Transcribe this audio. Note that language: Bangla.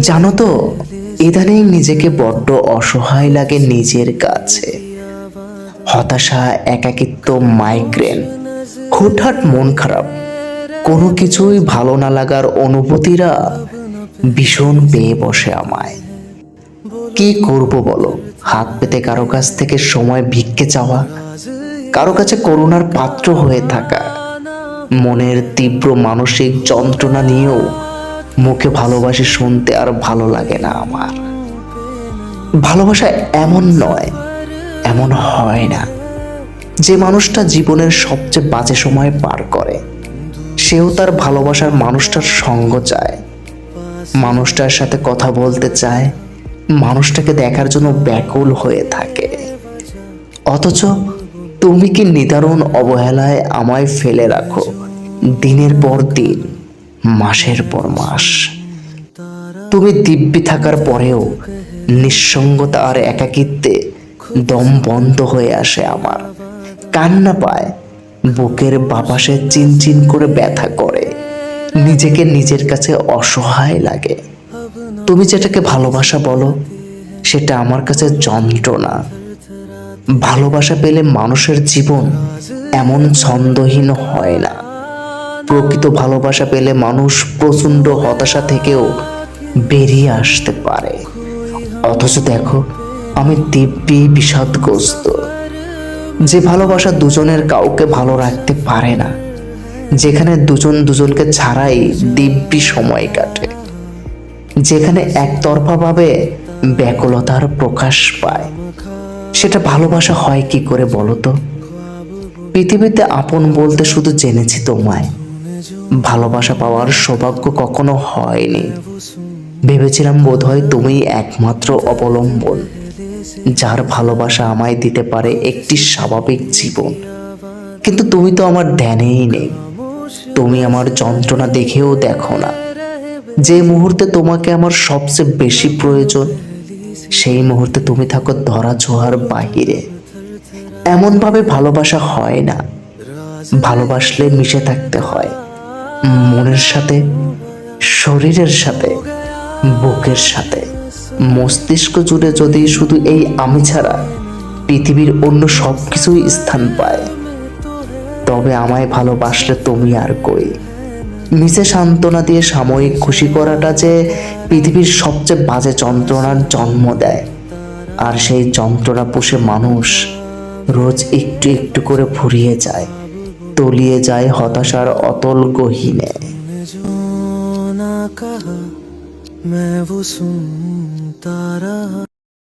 জানো তো, ইদানিং নিজেকে বড্ড অসহায় লাগে নিজের কাছে। হতাশা, একাকিত্ব মাইগ্রেন হুটহাট মন খারাপ। কোনো কিছুই ভালো না লাগার অনুভূতিরা ভীষণ পেয়ে বসে আমায়। কি করব বলো? হাত পেতে কারও কাছ থেকে সময় ভিক্ষে চাওয়া? কারও কাছে করুণার পাত্র হয়ে থাকা? মনের তীব্র মানসিক যন্ত্রণা নিয়েও মুখে ভালোবাসি শুনতে আর ভালো লাগে না আমার। ভালোবাসা এমন নয়, এমন হয় না। যে মানুষটা জীবনের সবচেয়ে বাজে সময় পার করে, সেও তার ভালোবাসার মানুষটার সঙ্গ চায়। মানুষটার সাথে কথা বলতে চায়, মানুষটাকে দেখার জন্য ব্যাকুল হয়ে থাকে। অথচ তুমি কি নিদারুণ অবহেলায় আমায় ফেলে রাখো, দিনের পর দিন। মাসের পর মাস। তুমি দিব্যি থাকার পরেও নিঃসঙ্গতা আর একাকিত্বে দম বন্ধ হয়ে আসে আমার। কান্না পায়, বুকের বাপাসে চিনচিন করে ব্যথা করে। নিজেকে নিজের কাছে অসহায় লাগে। তুমি যেটাকে ভালোবাসা বলো, সেটা আমার কাছে যন্ত্রণা। ভালোবাসা পেলে মানুষের জীবন এমন ছন্দহীন হয় না। প্রকৃত ভালোবাসা পেলে মানুষ প্রচণ্ড হতাশা থেকেও বেরিয়ে আসতে পারে। অথচ দেখো, আমি দিব্যি বিষাদগ্রস্ত। যে ভালোবাসা দুজনের কাউকে ভালো রাখতে পারে না, যেখানে দুজন দুজনকে ছাড়াই দিব্যি সময় কাটে, যেখানে একতরফাভাবে ব্যাকুলতার প্রকাশ পায়। সেটা ভালোবাসা হয় কি করে বলো তো? পৃথিবীতে আপন বলতে শুধু জেনেছি তোমায়। ভালোবাসা পাওয়ার সৌভাগ্য কখনো হয়নি। ভেবেছিলাম বোধহয় তুমি একমাত্র অবলম্বন, যার ভালোবাসা আমায় দিতে পারে একটি স্বাভাবিক জীবন। কিন্তু তুমি তো আমার ধ্যানেই নেই। তুমি আমার যন্ত্রণা দেখেও দেখো না। যে মুহূর্তে তোমাকে আমার সবচেয়ে বেশি প্রয়োজন, সেই মুহূর্তে তুমি থাকো ধরা ছোঁয়ার বাহিরে। এমনভাবে ভালোবাসা হয় না। ভালোবাসলে মিশে থাকতে হয়। মনের সাথে, শরীরের সাথে, বুকের সাথে। মস্তিষ্ক জুড়ে যদি শুধু এই আমি ছাড়া পৃথিবীর অন্য সব কিছুই স্থান পায়, তবে আমায় ভালোবাসলে তুমি আর কই? নিচে সান্ত্বনা দিয়ে সাময়িক খুশি করাটা যে পৃথিবীর সবচেয়ে বাজে যন্ত্রণার জন্ম দেয়। আর সেই যন্ত্রণা পুষে মানুষ রোজ একটু একটু করে ফুরিয়ে যায়। তলিয়ে যায় হতাশার অতল গহীনে जो ना कहा मैं वो सुनता रहा